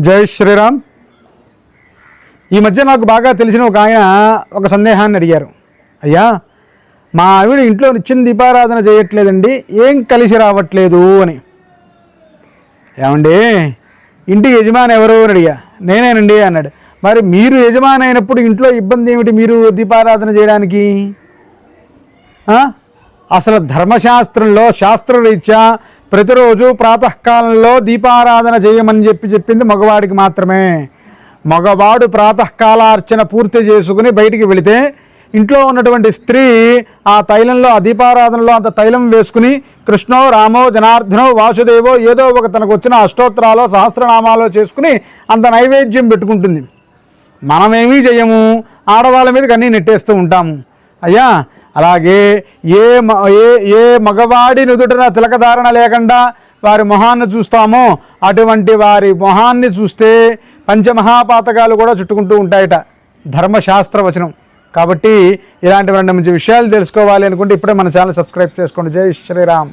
జై శ్రీరామ్. ఈ మధ్య నాకు బాగా తెలిసిన ఒక ఆయన ఒక సందేహాన్ని అడిగారు. అయ్యా మా ఆవిడ ఇంట్లో నిత్యం దీపారాధన చేయట్లేదండి ఏం కలిసి రావట్లేదు అని. ఏమండి ఇంటి యజమాని ఎవరు అని అడిగా. నేనేనండి అన్నాడు. మరి మీరు యజమాని అయినప్పుడు ఇంట్లో ఇబ్బంది ఏమిటి మీరు దీపారాధన చేయడానికి? అసలు ధర్మశాస్త్రంలో శాస్త్రరీత్యా ప్రతిరోజు ప్రాతకాలంలో దీపారాధన చేయమని చెప్పి చెప్పింది మగవాడికి మాత్రమే. మగవాడు ప్రాతకాలార్చన పూర్తి చేసుకుని బయటికి వెళితే ఇంట్లో ఉన్నటువంటి స్త్రీ ఆ తైలంలో ఆ దీపారాధనలో అంత తైలం వేసుకుని కృష్ణో రామో జనార్దనో వాసుదేవో ఏదో ఒక తనకు వచ్చిన అష్టోత్తరాలో సహస్రనామాలో చేసుకుని అంత నైవేద్యం పెట్టుకుంటుంది. మనమేమీ చేయము. ఆడవాళ్ళ మీద కన్నీ నెట్టేస్తూ ఉంటాము. అయ్యా అలాగే ఏ మ- ఏ ఏ మగవాడి నుదుటన తిలకధారణ లేకుండా వారి మొహాన్ని చూస్తామో అటువంటి వారి మొహాన్ని చూస్తే పంచమహాపాతకాలు కూడా చుట్టుకుంటూ ఉంటాయట. ధర్మశాస్త్ర వచనం. కాబట్టి ఇలాంటి మంచి విషయాలు తెలుసుకోవాలి అనుకుంటే ఇప్పుడే మన ఛానల్ సబ్స్క్రైబ్ చేసుకోండి. జై శ్రీరామ్.